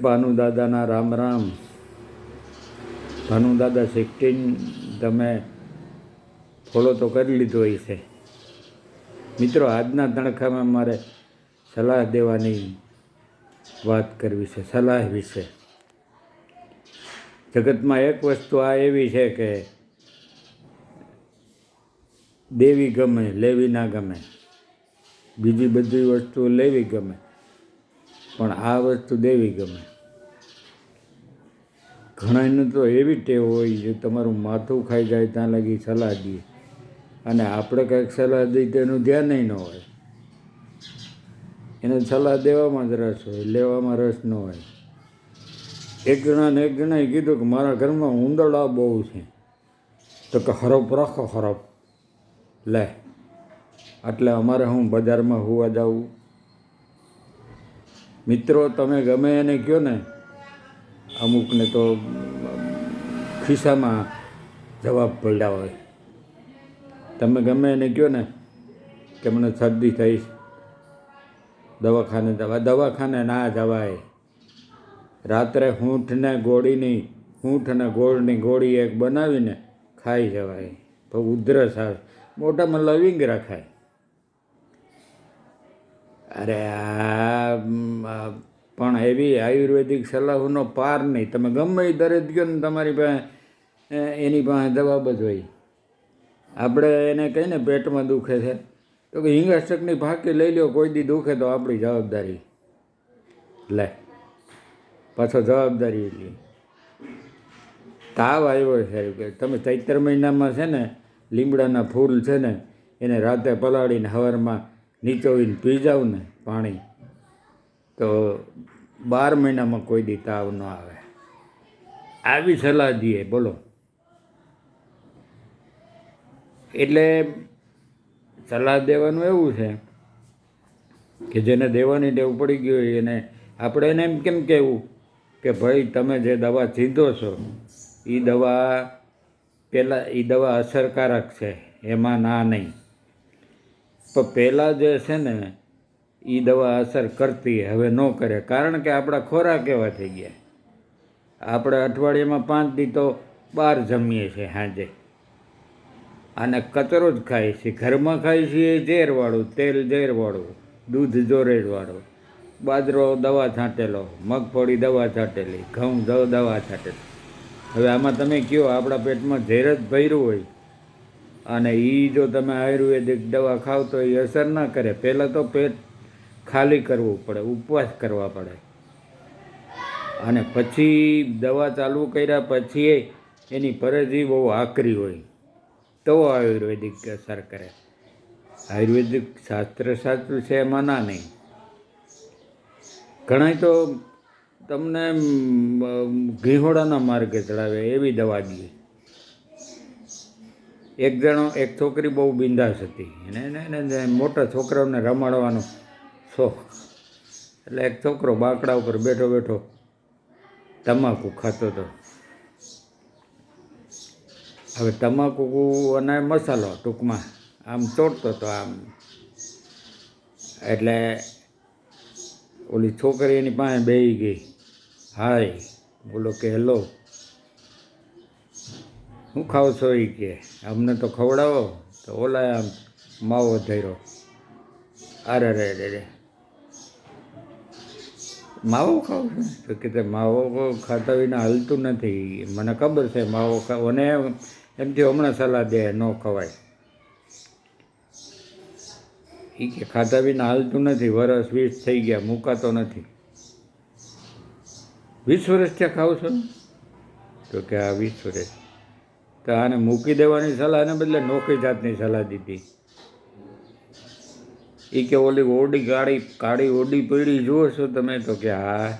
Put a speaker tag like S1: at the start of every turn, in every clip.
S1: ભાનુદાદાના Ram Ram. Bhanudada sixteen તમે follow તો કરી લીધો છે. મિત્રો, આજના તણખામાં મારે સલાહ દેવાની વાત કરવી છે, સલાહ વિશે. જગતમાં એક વસ્તુ આ એવી છે કે દેવી ગમે, લેવી ના ગમે. બીજી બધી વસ્તુઓ લેવી ગમે. પણ આ વસ્તુ દેવી ગમે. ઘણાને તો એવી ટેવ હોય જે તમારું માથું ખાઈ જાય ત્યાં લગી સલાહ દઈએ અને આપણે કંઈક સલાહ દઈએ તેનું ધ્યાન ન હોય. એને સલાહ દેવામાં જ રસ હોય, લેવામાં રસ ન હોય. એક જણાને એક જણાએ કીધું કે મારા ઘરમાં ઉંદરડા બહુ છે. તો કે હરપ રાખો હરપ. લે, એટલે અમારે હું બજારમાં હોવા જાવું મિત્રો, તમે ગમે એને કહો ને, અમુકને તો ખિસ્સામાં જવાબ પડ્યા હોય. તમે ગમે એને કહો ને, કે મને શરદી થઈ, દવાખાને જવા દવાખાને ના જવાય. રાત્રે હૂંઠને ગોળીની, હૂંઠને ગોળની ગોળી એક બનાવીને ખાઈ જવાય. તો ઉધરસ આવે. મોઢામાં લવિંગ રખાય. અરે આ પણ એવી આયુર્વેદિક સલાહનો પાર નહીં. તમે ગમે એ દરેક ગયો ને તમારી પાસે એની પાસે જવાબ જ હોય. આપણે એને કહીને પેટમાં દુખે છે. તો કે હિંગાસ્ટકની ફાંકી લઈ લો કોઈ દી દુખે તો આપણી જવાબદારી. લે, પાછો જવાબદારી એટલી તાવ આવ્યો સાહેબ કે તમે ચૈત્ર મહિનામાં છે ને, લીમડાના ફૂલ છે ને, એને રાતે પલાળીને સવારમાં નીચોવીને પી જાવ ને પાણી, તો બાર મહિનામાં કોઈ દી તાવ ન આવે. આવી સલાહ દઈએ, બોલો. એટલે સલાહ દેવાનું એવું છે કે જેને દેવાની ટેવ પડી ગઈ હોય એને આપણે એને એમ કેમ કહેવું કે ભાઈ તમે જે દવા ચીંધો છો એ દવા પહેલાં એ દવા અસરકારક છે, એમાં ના નહીં. પણ પહેલાં જે છે ને એ દવા અસર કરતી હવે ન કરે. કારણ કે આપણા ખોરાક એવા થઈ ગયા. આપણે અઠવાડિયામાં પાંચ દી તો બહાર જમીએ છીએ સાંજે અને કચરો જ ખાઈએ છીએ. ઘરમાં ખાઈએ છીએ ઝેરવાળું, તેલ ઝેરવાળું, દૂધ જોરેજવાળું. બાજરો દવા છાંટેલો, મગફળી દવા છાંટેલી, ઘઉં દવ છાંટેલી. હવે આમાં તમે કહો આપણા પેટમાં ઝેર જ ભર્યું હોય. અને એ જો તમે આયુર્વેદિક દવા ખાવ તો એ અસર ના કરે. પહેલાં તો પેટ ખાલી કરવું પડે, ઉપવાસ કરવા પડે. અને પછી દવા ચાલુ કર્યા પછી એની પરજી બહુ આકરી હોય. તો આયુર્વેદિક અસર કરે. આયુર્વેદિક શાસ્ત્ર સાચું છે એમાં ના નહીં. ઘણા તો તમને ઘીહોડાના માર્ગે ચડાવે એવી દવા દે એક જણો, એક છોકરી બહુ બિંદાસ હતી. એને એને મોટા છોકરાઓને રમાડવાનો શોખ. એટલે એક છોકરો બાકડા ઉપર બેઠો બેઠો તમાકુ ખાતો હતો. હવે તમાકુ અને મસાલો ટૂંકમાં આમ ચોટતો હતો આમ. એટલે ઓલી છોકરી એની પાસે બેહી ગઈ. હાય, બોલો કે હેલો. શું ખાવ છો એ કે. અમને તો ખવડાવો. તો ઓલા આમ માવો ધર્યો. અરે રે રે રે માવો ખાવ છો? તો કે તે માવો ખાતા વિના હલતું નથી. મને ખબર છે માવો ખાવ, અને એમથી હમણાં સલાહ દે ન ખવાય. એ કે ખાતા વિના હાલતું નથી. વરસ વીસ થઈ ગયા, મુકાતો નથી. વીસ વર્ષ ત્યાં ખાવ છો? તો કે આ વીસ વર્ષ તો આને મૂકી દેવાની સલાહને બદલે નોકરી જાતની સલાહ દીધી. એ કે ઓલી ઓડી ગાડી, કાળી ઓડી પીડી જુઓ છો તમે તો કે હા.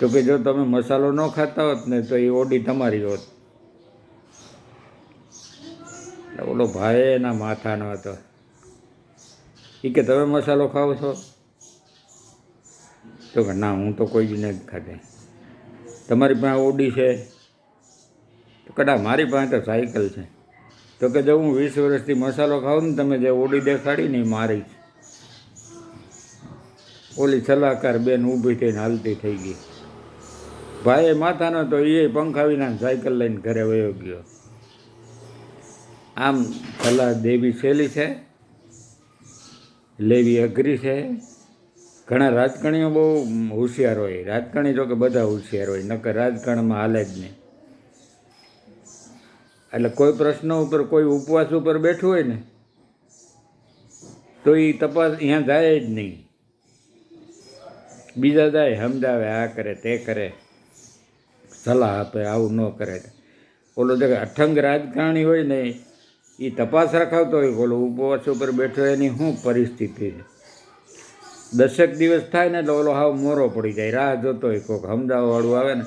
S1: તો કે જો તમે મસાલો ન ખાતા હોત ને તો એ ઓડી તમારી હોત. ઓલો ભાઈ એના માથાનો હતો. એ કે તમે મસાલો ખાઓ છો? તો કે ના, હું તો કોઈ જ નથી ખાતે. તમારી પાસે ઓડી છે? કડા મારી પાસે તો સાયકલ છે. તો કે જો હું વીસ વર્ષથી મસાલો ખાઉં ને તમે જે ઓડી દેખાડી ને એ મારી ઓલી સલાહકાર બેન ઊભી થઈને હાલતી થઈ ગઈ. ભાઈ માથાનો તો એ પંખા વિના સાયકલ લઈને ઘરે વયો ગયો. આમ સલાહ દેવી સહેલી છે, લેવી અઘરી છે. ઘણા રાજકારણીઓ બહુ હોશિયાર હોય. રાજકારણી જો કે બધા હોશિયાર હોય, નકર રાજકારણમાં હાલે જ નહીં. એટલે કોઈ પ્રશ્ન ઉપર, કોઈ ઉપવાસ ઉપર બેઠું હોય ને, તો એ તપાસ અહીંયા જાય જ નહીં. બીજા જાય સમજાવે, આ કરે, તે કરે, સલાહ આપે, આવું ન કરે. ઓલો જે અઠંગ રાજકારણી હોય ને એ તપાસ રખાવતો હોય ઓલો ઉપવાસ ઉપર બેઠો એની શું પરિસ્થિતિ છે? દસેક દિવસ થાય ને એટલે ઓલો હાવ મોરો પડી જાય, રાહ જોતો હોય કોઈક સમજાવવાવાળું આવે ને,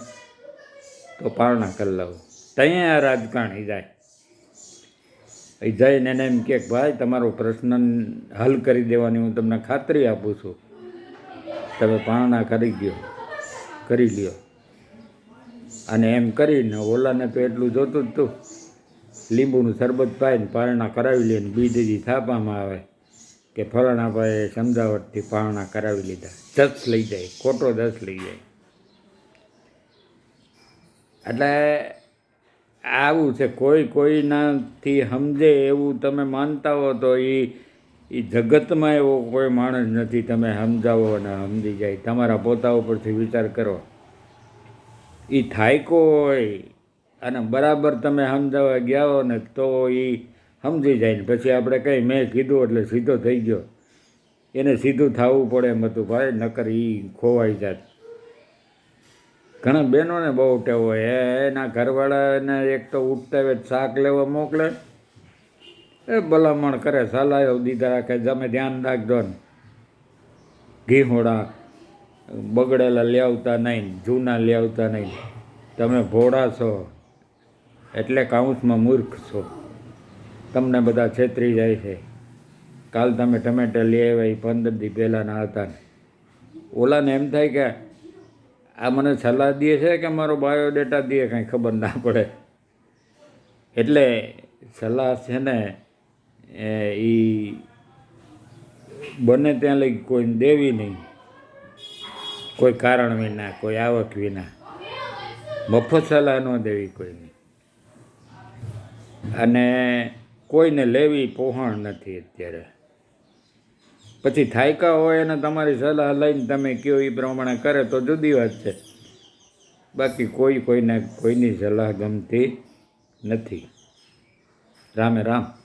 S1: તો પારણા કરી લઉં ત્યાં આ રાજકારણી જાય એ જઈને એને એમ કે ભાઈ, તમારો પ્રશ્ન હલ કરી દેવાની હું તમને ખાતરી આપું છું. તમે પારણા કરી ગયો કરી લ્યો. અને એમ કરીને ઓલાને તો એટલું જોતું જ તું. લીંબુનું શરબત પાઈને પારણા કરાવી લે ને બીજી થાપામાં આવે. કે ફલાણા ભાઈએ સમજાવટથી પારણા કરાવી લીધા. દસ લઈ જાય, ખોટો દસ લઈ જાય. એટલે આવું છે, કોઈ કોઈનાથી સમજે એવું તમે માનતા હો તો એ એ જગતમાં એવો કોઈ માણસ નથી, તમે સમજાવો અને સમજી જાય. તમારા પોતા ઉપરથી વિચાર કરો. એ થાયકો હોય અને બરાબર તમે સમજાવવા ગયા હો ને તો એ સમજી જાય ને. પછી આપણે કંઈ મેં કીધું એટલે સીધો થઈ ગયો. એને સીધું થવું પડે એમ હતું. ભાઈ નકર એ ખોવાઈ જાત. ઘણા બહેનોને બહુ ટેવ હોય. એના ઘરવાળાને એક તો ઉઠતા વેત શાક લેવા મોકલે. એ ભલામણ કરે સલાહ દીધા કે તમે ધ્યાન રાખજો ને. ઘીહોડા બગડેલા લેવતા નહીં, જૂના લેવતા નહીં. તમે ભોળા છો, એટલે કાઉન્સમાં મૂર્ખ છો. તમને બધા છેતરી જાય છે. કાલ તમે ટમેટા લઈ આવ્યા એ પંદર દી પહેલાંના હતા ને. ઓલાને એમ થાય કે આ મને સલાહ દે છે કે મારો બાયોડેટા દે, કાંઈ ખબર ના પડે. એટલે સલાહ છે ને, એ બને ત્યાં લઈ કોઈને દેવી નહીં. કોઈ કારણ વિના, કોઈ આવક વિના. મફત સલાહ ન દેવી કોઈને. અને કોઈને લેવી પોહણ નથી અત્યારે. પછી થાયકા હોય અને તમારી સલાહ લઈને તમે કયો એ પ્રમાણે કરે તો જુદી વાત છે. બાકી કોઈ કોઈને કોઈની સલાહ ગમતી નથી. રામે રામ.